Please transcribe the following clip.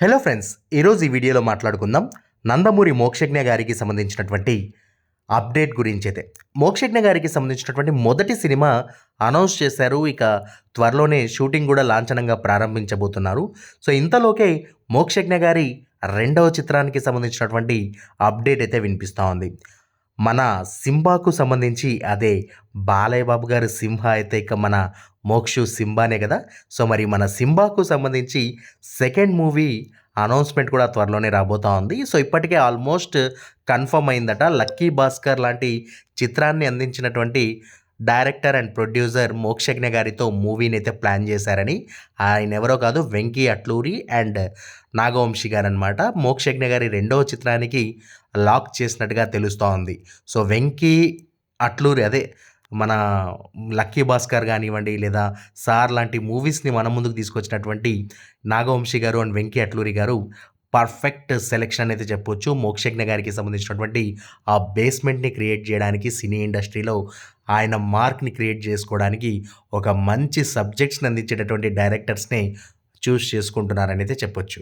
Hello friends ఈరోజు ఈ వీడియోలో మాట్లాడుకుందాం నందమూరి మోక్షజ్ఞ గారికి సంబంధించినటువంటి అప్డేట్ గురించి అయితే మోక్షజ్ఞ గారికి సంబంధించినటువంటి మొదటి సినిమా అనౌన్స్ చేశారు. ఇక త్వరలోనే షూటింగ్ కూడా లాంఛనంగా ప్రారంభించబోతున్నారు. సో ఇంతలోకే మోక్షజ్ఞ గారి రెండవ చిత్రానికి సంబంధించినటువంటి అప్డేట్ అయితే వినిపిస్తూ ఉంది. మన సింబాకు సంబంధించి అదే బాలయ్య బాబు గారి సింహ అయితే ఇక మన మోక్షు సింబానే కదా. సో మరి మన సింబాకు సంబంధించి సెకండ్ మూవీ అనౌన్స్మెంట్ కూడా త్వరలోనే రాబోతా ఉంది. సో ఇప్పటికే ఆల్మోస్ట్ కన్ఫర్మ్ అయిందట. లక్కీ భాస్కర్ లాంటి చిత్రాన్ని అందించినటువంటి డైరెక్టర్ అండ్ ప్రొడ్యూసర్ మోక్షజ్ఞ గారితో మూవీని అయితే ప్లాన్ చేశారని ఆయన ఎవరో కాదు వెంకీ అట్లూరి అండ్ నాగవంశీ గారు అనమాట మోక్షజ్ఞ గారి రెండవ చిత్రానికి లాక్ చేసినట్టుగా తెలుస్తూ ఉంది సో వెంకీ అట్లూరి అదే మన లక్కీ భాస్కర్ కానివ్వండి లేదా సార్ లాంటి మూవీస్ని మన ముందుకు తీసుకొచ్చినటువంటి నాగవంశీ గారు అండ్ వెంకీ అట్లూరి గారు పర్ఫెక్ట్ సెలెక్షన్ అయితే చెప్పొచ్చు. మోక్షజ్ఞ గారికి సంబంధించినటువంటి ఆ బేస్మెంట్ని క్రియేట్ చేయడానికి సినీ ఇండస్ట్రీలో ఆయన మార్క్ని క్రియేట్ చేసుకోవడానికి ఒక మంచి సబ్జెక్ట్స్ని అందించేటటువంటి డైరెక్టర్స్ని చూస్ చేసుకుంటున్నారని అయితే చెప్పొచ్చు.